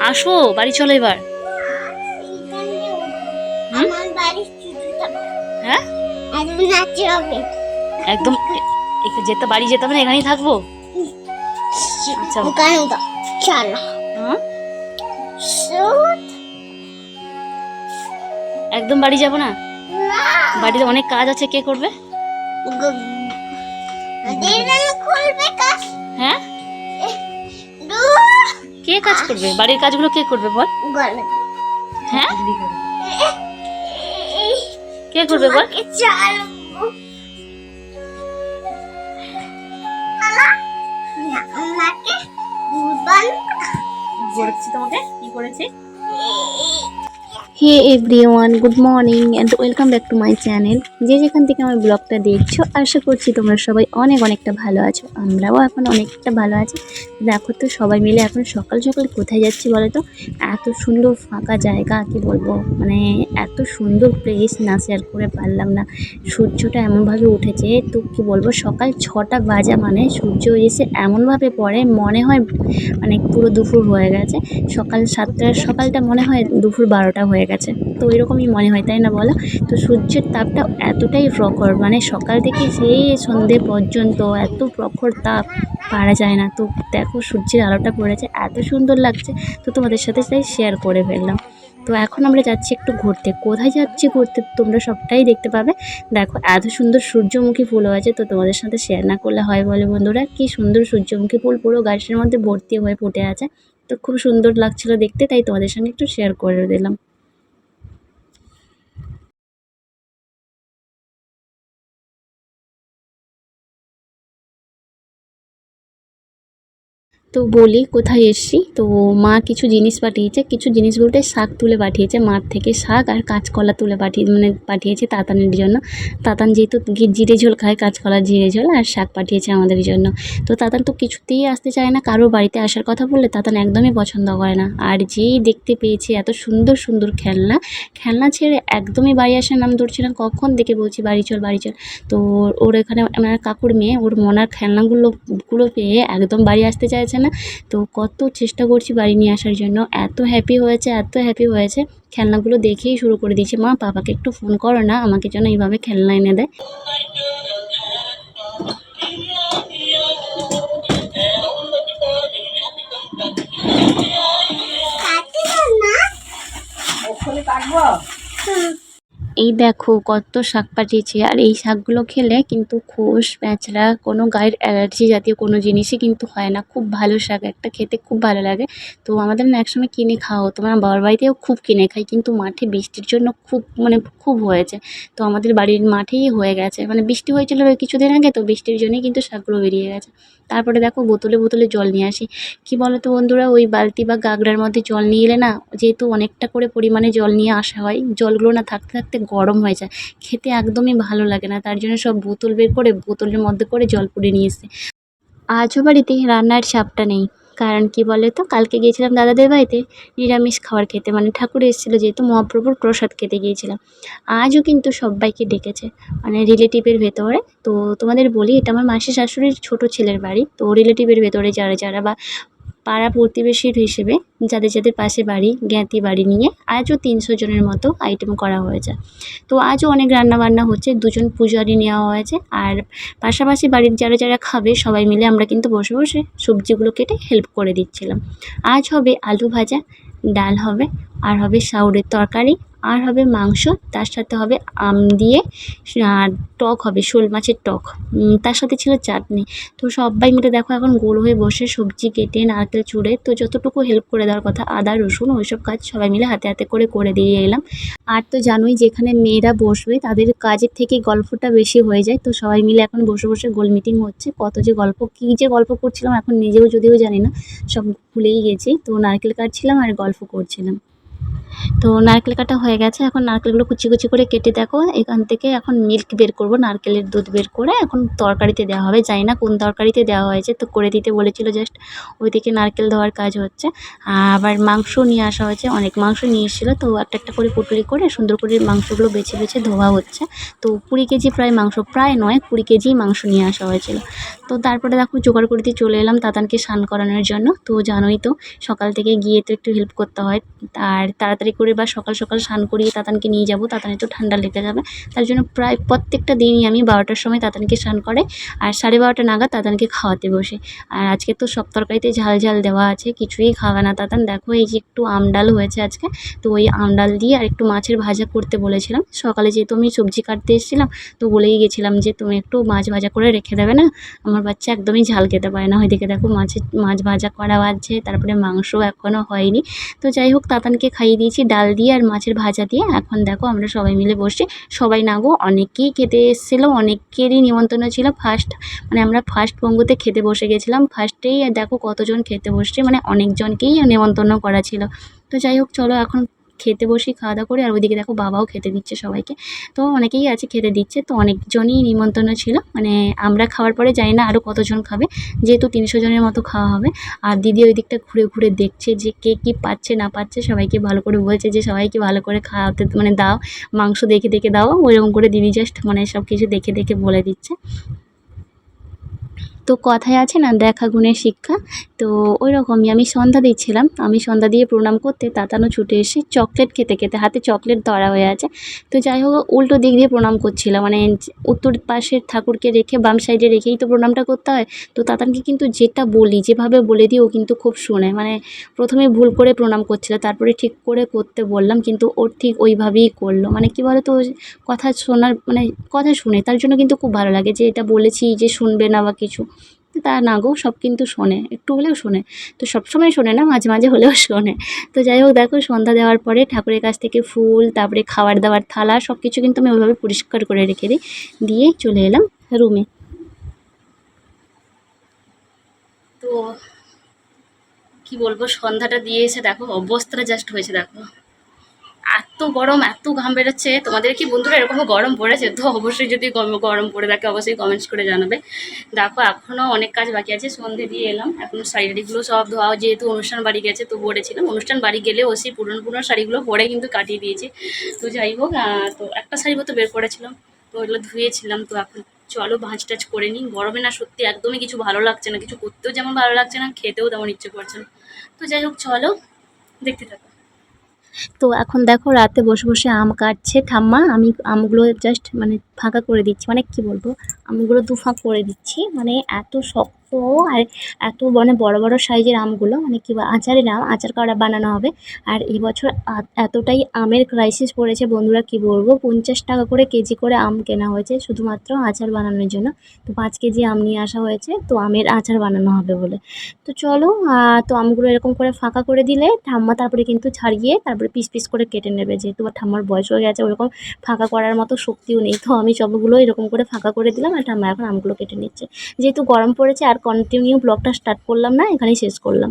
আসো বাড়ি চলো এবার। হ্যাঁ? একদম যেতে বাড়ি যেতে হবে না এখানেই থাকব? আচ্ছা। একদম বাড়ি যাব না? বাড়িতে অনেক কাজ আছে কে করবে? হ্যাঁ? কে কাজ করবে? বাড়ির কাজগুলো কে করবে বল? হ্যাঁ? কে করবে বল? বলেছি তোমাকে? কি করেছি? Hey everyone, good morning and welcome back to my channel যে যেখান থেকে আমার ব্লগটা দেখছ, আশা করছি তোমরা সবাই অনেক অনেকটা ভালো আছো, আমরাও এখন অনেকটা ভালো আছি। দেখো তো সবাই মিলে এখন সকাল সকাল কোথায় যাচ্ছি বলো তো? এত সুন্দর ফাঁকা জায়গা, কি বলব? মানে এত সুন্দর প্লেস না শেয়ার করে পারলাম না। সূর্যটা এমনভাবে উঠেছে, তো কি বলব, সকাল ছটা বাজা মানে সূর্য এসে এমনভাবে পড়ে, মনে হয় মানে পুরো দুপুর হয়ে গেছে। সকাল সাতটার সকালটা মনে হয় দুপুর বারোটা হয়ে গেছে। তো এরকমই মনে হয়, তাই না বলো? তো সূর্যের তাপটা এতটাই প্রখর মানে সকাল থেকে সেই সন্ধে পর্যন্ত এত প্রখর তাপ পারা যায় না। তো দেখো সূর্যের আলোটা পড়েছে, এত সুন্দর লাগছে। তো তোমাদের সাথে তাই শেয়ার করে ফেললাম। তো এখন আমরা যাচ্ছি একটু ঘুরতে। কোথায় যাচ্ছি ঘুরতে তোমরা সবটাই দেখতে পাবে। দেখো, এত সুন্দর সূর্যমুখী ফুল হয়েছে, তো তোমাদের সাথে শেয়ার না করলে হয় বলে বন্ধুরা, কি সুন্দর সূর্যমুখী ফুল পুরো গাছের মধ্যে ভর্তি হয়ে ফুটে আছে। তো খুব সুন্দর লাগছিল দেখতে, তাই তোমাদের সঙ্গে একটু শেয়ার করে দিলাম। তো বলি কোথায় এসছি? তো মা কিছু জিনিস পাঠিয়েছে, কিছু জিনিস বলতে শাক তুলে পাঠিয়েছে, মাঠ থেকে শাক আর কাঁচকলা তুলে পাঠিয়ে মানে পাঠিয়েছে তাতানের জন্য। তাতান যেহেতু জিরে ঝোল খায়, কাঁচকলা, জিরে ঝোল আর শাক পাঠিয়েছে আমাদের জন্য। তো তাতান তো কিছুতেই আসতে চায় না, কারও বাড়িতে আসার কথা বললে তাতান একদমই পছন্দ করে না। আর যেই দেখতে পেয়েছে এত সুন্দর সুন্দর খেলনা খেলনা ছেড়ে একদমই বাড়ি আসার নাম ধরছে না, কখন দেখে বলছি বাড়ি চল বাড়ি চল। তো ওর এখানে, আমার কাকুর মেয়ে, ওর মনার খেলনাগুলো, গুলো পেয়ে একদম বাড়ি আসতে চাইছে না? তো কত চেষ্টা করছি বাড়ি নিয়ে আসার জন্য। এত হ্যাপি হয়েছে এত হ্যাপি হয়েছে। খেলনাগুলো দেখেই শুরু করে দিয়েছে। মা বাবাকে একটু ফোন করো না আমাকে যেন এইভাবে খেলনা এনে দেয়। কাটতে না। এই দেখো কত শাক পাঠিয়েছে। আর এই শাকগুলো খেলে কিন্তু খোস প্যাঁচড়া, কোনো গায়ের অ্যালার্জি জাতীয় কোনো জিনিসই কিন্তু হয় না। খুব ভালো শাক, একটা খেতে খুব ভালো লাগে। তো আমাদের না একসময় কিনে খাওয়া হতো। মানে বাবার বাড়িতেও খুব কিনে খাই, কিন্তু মাঠে বৃষ্টির জন্য খুব মানে খুব হয়েছে। তো আমাদের বাড়ির মাঠেই হয়ে গেছে। মানে বৃষ্টি হয়েছিল কিছুদিন আগে, তো বৃষ্টির জন্যই কিন্তু শাকগুলো বেরিয়ে গেছে। তারপরে দেখো বোতলে বোতলে জল নিয়ে আসি। কি বলো তো বন্ধুরা, ওই বালতি বা গাগরার মধ্যে জল নিয়ে এলে না, যেহেতু অনেকটা করে পরিমাণে জল নিয়ে আসা হয়, জলগুলো না থাকতে থাকতে গরম হয়ে যায়। খেতে একদমই ভালো লাগে না, তার জন্য সব বোতল বের করে বোতলের মধ্যে করে জল পুড়ে নিয়ে এসে আজও বাড়িতে রান্নার চাপটা নেই, কারণ কি বলে তো কালকে গিয়েছিলাম দাদাদের বাড়িতে, নিরামিষ খাবার খেতে মানে ঠাকুর এসেছিল যেহেতু মহাপ্রভুর প্রসাদ খেতে গিয়েছিলাম। আজও কিন্তু সবাইকে ডেকেছে মানে রিলেটিভের ভেতরে, তো তোমাদের বলি, এটা আমার মাসি শাশুড়ির ছোট ছেলের বাড়ি, তো রিলেটিভের ভেতরে যারা যারা বা পাড়া প্রতিবেশীর হিসেবে যাদের যাদের পাশে বাড়ি, জ্ঞাতি বাড়ি নিয়ে আজও তিনশো জনের মতো আইটেম করা হয়েছে। তো আজও অনেক রান্নাবান্না হচ্ছে, দুজন পূজারি নেওয়া হয়েছে আর পাশাপাশি বাড়ির যারা যারা খাবে সবাই মিলে আমরা কিন্তু বসে বসে সবজিগুলো কেটে হেল্প করে দিচ্ছিলাম। আজ হবে আলু ভাজা, ডাল হবে, আর হবে সাউরের তরকারি আর হবে মাংস, তার সাথে হবে আম দিয়ে টক হবে, শোল মাছের টক। তার সাথে ছিল চাটনি। তো সবাই মিলে দেখো এখন গোল হয়ে বসে সবজি কেটে, নারকেল চুড়ে, তো যতটুকু হেল্প করে দেওয়ার কথা, আদা, রসুন, ওইসব কাজ সবাই মিলে হাতে হাতে করে করে দিয়ে এলাম। আর তো জানোই যেখানে মেয়েরা বসবে, তাদের কাজের থেকে গল্পটা বেশি হয়ে যায়, তো সবাই মিলে এখন বসে বসে গোল মিটিং হচ্ছে। কত যে গল্প, কী যে গল্প করছিলাম, এখন নিজেও যদিও জানি না, সব ভুলেই গেছি। তো নারকেল কাটছিলাম আর গল্প করছিলাম। তো নারকেল কাটা হয়ে গেছে। এখন নারকেলগুলো কুচি কুচি করে কেটে দেখো। এখান থেকে এখন মিল্ক বের করব, নারকেলের দুধ বের করে। এখন তরকারিতে দেওয়া হবে। জানি না কোন তরকারিতে দেওয়া হয়েছে। তো করে দিতে বলেছিল জাস্ট ওইদিকে নারকেল দেওয়ার কাজ হচ্ছে। আবার মাংস নিয়ে আসা হয়েছে। অনেক মাংস নিয়ে এসেছিল। তো একটা একটা করে পুটলি করে সুন্দর করে মাংসগুলো বেছে বেছে ধোয়া হচ্ছে। তো কুড়ি কেজি প্রায় মাংস, প্রায় নয়, কুড়ি কেজি মাংস নিয়ে আসা হয়েছিল। তো তারপরে দেখো জোগাড় করে দিয়ে চলে এলাম তাতানকে স্নান করানোর জন্য। তো জানোই তো, সকাল থেকে গিয়ে তো একটু হেল্প করতে হয়। আর তাড়াতাড়ি করে বা সকাল সকাল স্নান করিয়ে তাতানকে নিয়ে যাব, তাতানে তো ঠান্ডা লেগে যাবে। তার জন্য প্রায় প্রত্যেকটা দিনই আমি বারোটার সময় তাতানকে স্নান করে আর সাড়ে বারোটা নাগাদ তাতানকে খাওয়াতে বসে। আর আজকে তো সব তরকারিতে ঝাল ঝাল দেওয়া আছে, কিছুই খাবে না তাতান। দেখো এই যে একটু আমডাল হয়েছে আজকে, তো ওই আমডাল দিয়ে আর একটু মাছের ভাজা করতে বলেছিলাম। সকালে যেহেতু আমি সবজি কাটতে এসেছিলাম, তো বলেই গেছিলাম যে তুমি একটু মাছ ভাজা করে রেখে দেবে না? আমার বাচ্চা একদমই ঝাল খেতে পারে না। ওইদিকে দেখো মাছের, মাছ ভাজা করা আছে, তারপরে মাংস এখনও হয়নি। তো যাই হোক, তাতানকে খাইয়ে দিয়েছি ডাল দিয়ে আর মাছের ভাজা দিয়ে। এখন দেখো আমরা সবাই মিলে বসে সবাই না গো, অনেকেই খেতে এসেছিল, অনেকেরই নিমন্ত্রণ ছিল। ফার্স্ট মানে আমরা ফার্স্ট পঙ্গুতে খেতে বসে গেছিলাম। ফার্স্টেই দেখো কতজন খেতে বসছে মানে অনেকজনকেই নেমন্তন্ন করা ছিল। তো যাই হোক, চলো এখন খেতে বসি খাওয়া দাওয়া করে, আর ওইদিকে দেখো বাবাও খেতে দিচ্ছে সবাইকে। তো অনেকেই আছে খেতে দিচ্ছে, তো অনেকজনই নিমন্ত্রণ ছিল। মানে আমরা খাওয়ার পরে জানি না আরও কতজন খাবে, যেহেতু তিনশো জনের মতো খাওয়া হবে। আর দিদি ওই দিকটা ঘুরে ঘুরে দেখছে যে কে কী পাচ্ছে, না পাচ্ছে, সবাইকে ভালো করে বলছে যে সবাইকে ভালো করে খাওয়াতে মানে দাও, মাংস দেখে দেখে দাও, ওইরকম করে দিদি জাস্ট মানে সব কিছু দেখে দেখে বলে দিচ্ছে। তো কথায় আছে না, দেখা গুণের শিক্ষা। তো ওই রকমই আমি সন্ধ্যা দিচ্ছিলাম। আমি সন্ধ্যা দিয়ে প্রণাম করতে তাতানো ছুটে এসে চকলেট খেতে খেতে হাতে চকলেট ধরা হয়ে আছে। তো যাই হোক, উল্টো দিক দিয়ে প্রণাম করছিলাম। মানে উত্তর পাশের ঠাকুরকে রেখে বাম সাইডে রেখেই তো প্রণামটা করতে হয়। তো তাতানকে কিন্তু যেটা বলি, যেভাবে বলে দিই, ও কিন্তু খুব শোনে। মানে প্রথমে ভুল করে প্রণাম করছিল, তারপরে ঠিক করে করতে বললাম, কিন্তু ওর ঠিক ওইভাবেই করল। মানে কী বলো তো কথা শোনার মানে কথা শুনে তার জন্য কিন্তু খুব ভালো লাগে যে এটা বলেছি, যে শুনবে না বা কিছু। তা না গো, সব কিন্তু শোনে। একটু হলেও শোনে। তো সবসময় শোনে না, মাঝে মাঝে হলেও শোনে। তো যাই হোক, দেখো সন্ধ্যা দেওয়ার পরে ঠাকুরের কাছ থেকে ফুল, তারপরে খাবার দাবার থালা সব কিছু কিন্তু আমি ওইভাবে পরিষ্কার করে রেখে দিই। দিয়ে চলে এলাম রুমে। তো কি বলব, সন্ধ্যাটা দিয়ে এসে দেখো অবস্থাটা জাস্ট হয়েছে, দেখো। এত গরম, এত ঘাম বেরোচ্ছে। তোমাদের কি বন্ধুরা এরকম গরম পড়েছে? তো অবশ্যই যদি গরম- পড়ে থাকে, অবশ্যই কমেন্টস করে জানাবে। দেখো, এখনও অনেক কাজ বাকি আছে, সন্ধে দিয়ে এলাম। এখন শাড়িগুলো সব ধোয়া যেহেতু অনুষ্ঠান বাড়ি গেছে, তো পরেছিলাম। অনুষ্ঠান বাড়ি গেলেও সেই পুরনো পুরনো শাড়িগুলো পরে কিন্তু কাটিয়ে দিয়েছি। তো যাই হোক তো একটা শাড়ি মতো বের করেছিলাম। তো ওগুলো ধুয়েছিলাম, তো এখন চলো ভাঁজ টাজ করে নিই। গরমে না সত্যি একদমই কিছু ভালো লাগছে না। কিছু করতেও যেমন ভালো লাগছে না, খেতেও তেমন ইচ্ছে করছে না। তো যাই হোক, চলো, দেখতে থাকো। তো এখন দেখো রাতে বসে বসে আম কাটছে ঠাম্মা আমি আমগুলো জাস্ট মানে ফাঁকা করে দিচ্ছি। মানে কি বলব? আমগুলো দু ফাঁক করে দিচ্ছি। মানে এত শক্ত আর এত মানে বড় বড় সাইজের আমগুলো মানে কি আচারের আম, আচার করা বানানো হবে? আর এবছর এতটাই আমের ক্রাইসিস পড়েছে বন্ধুরা, কি বলব? পঞ্চাশ টাকা করে কেজি করে আম কেনা হয়েছে শুধুমাত্র আচার বানানোর জন্য। তো পাঁচ কেজি আম নিয়ে আসা হয়েছে, তো আমের আচার বানানো হবে বলে। তো চলো তো আমগুলো এরকম করে ফাঁকা করে দিলে ঠাম্মা তারপরে কিন্তু ছাড়িয়ে তারপরে পিস পিস করে কেটে নেবে। যেহেতু ঠাম্মার বয়স হয়ে গেছে, ওরকম ফাঁকা করার মতো শক্তিও নেই। তো আমি সবগুলো এরকম করে ফাঁকা করে দিলাম আর ঠাম্মা এখন আমগুলো কেটে নিচ্ছে। যেহেতু গরম পড়েছে আর কন্টিনিউ ব্লগটা স্টার্ট করলাম না, এখানেই শেষ করলাম।